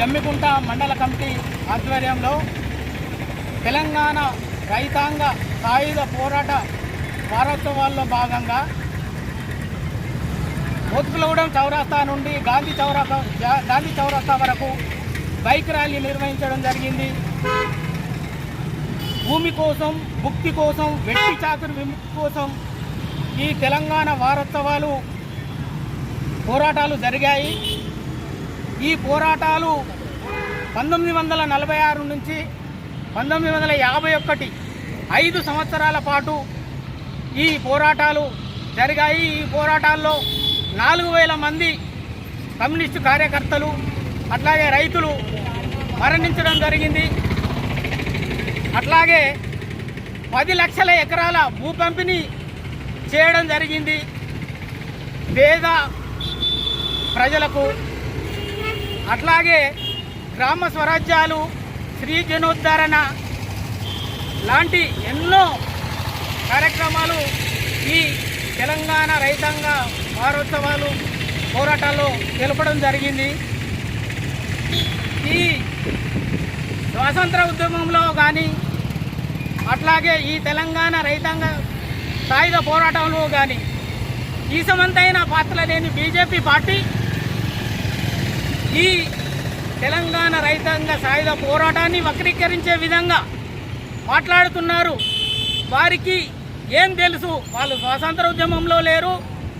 జమ్మికుంట మండల కమిటీ ఆధ్వర్యంలో తెలంగాణ రైతాంగ సాయుధ పోరాట వారోత్సవాల్లో భాగంగా మోత్కులగూడెం చౌరస్తా నుండి గాంధీ చౌరస్తా గాంధీ చౌరస్తా వరకు బైక్ ర్యాలీ నిర్వహించడం జరిగింది. భూమి కోసం భుక్తి కోసం వెట్టి చాతుర్ విముక్తి కోసం ఈ తెలంగాణ వారోత్సవాలు పోరాటాలు జరిగాయి. ఈ పోరాటాలు పంతొమ్మిది వందల నలభై ఆరు నుంచి పంతొమ్మిది వందల యాభై ఒకటి ఐదు సంవత్సరాల పాటు ఈ పోరాటాలు జరిగాయి. ఈ పోరాటాల్లో నాలుగు వేల మంది కమ్యూనిస్టు కార్యకర్తలు అట్లాగే రైతులు మరణించడం జరిగింది. అట్లాగే పది లక్షల ఎకరాల భూ పంపిణీ చేయడం జరిగింది. పేద ప్రజలకు అట్లాగే గ్రామ స్వరాజ్యాలు స్త్రీ జనోద్ధరణ లాంటి ఎన్నో కార్యక్రమాలు ఈ తెలంగాణ రైతాంగ వారోత్సవాలు పోరాటాల్లో తెలపడం జరిగింది. ఈ స్వాతంత్ర ఉద్యమంలో కానీ అట్లాగే ఈ తెలంగాణ రైతాంగ సాయుధ పోరాటంలో కానీ ఈసమంతైన పాత్ర లేని బీజేపీ పార్టీ ఈ తెలంగాణ రైతాంగ సాయుధ పోరాటాన్ని వక్రీకరించే విధంగా మాట్లాడుతున్నారు. వారికి ఏం తెలుసు? వాళ్ళు స్వాతంత్ర ఉద్యమంలో లేరు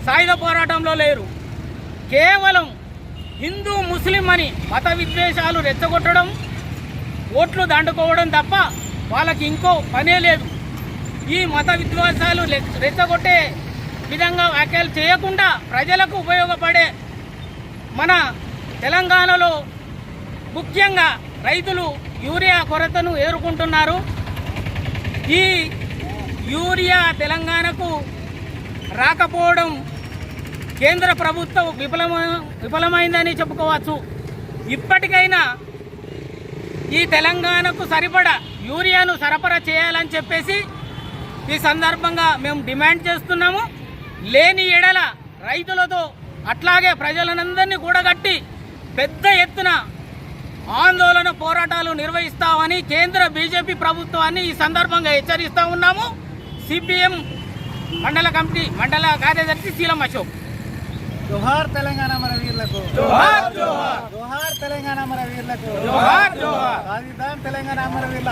సాయుధ పోరాటంలో లేరు. కేవలం హిందూ ముస్లిం అని మత విద్వేషాలు రెచ్చగొట్టడం ఓట్లు దండుకోవడం తప్ప వాళ్ళకి ఇంకో పనే లేదు. ఈ మత విద్వేషాలు రెచ్చగొట్టే విధంగా వ్యాఖ్యలు చేయకుండా ప్రజలకు ఉపయోగపడే మన తెలంగాణలో ముఖ్యంగా రైతులు యూరియా కొరతను ఎదుర్కొంటున్నారు. ఈ యూరియా తెలంగాణకు రాకపోవడం కేంద్ర ప్రభుత్వం విఫలమ విఫలమైందని చెప్పుకోవచ్చు. ఇప్పటికైనా ఈ తెలంగాణకు సరిపడా యూరియాను సరఫరా చేయాలని చెప్పేసి ఈ సందర్భంగా మేము డిమాండ్ చేస్తున్నాము. లేని ఎడల రైతులతో అట్లాగే ప్రజలనందరినీ కూడగట్టి పెద్ద ఎత్తున ఆందోళన పోరాటాలు నిర్వహిస్తామని కేంద్ర బీజేపీ ప్రభుత్వాన్ని ఈ సందర్భంగా హెచ్చరిస్తా ఉన్నాము. సిపిఎం మండల కమిటీ మండల కార్యదర్శి శీలం అశోక్. జోహార్ తెలంగాణ మన వీర్లకు జోహార్ జోహార్. జోహార్ తెలంగాణ మన వీర్లకు జోహార్. జోహార్ తెలంగాణ మన వీర్ల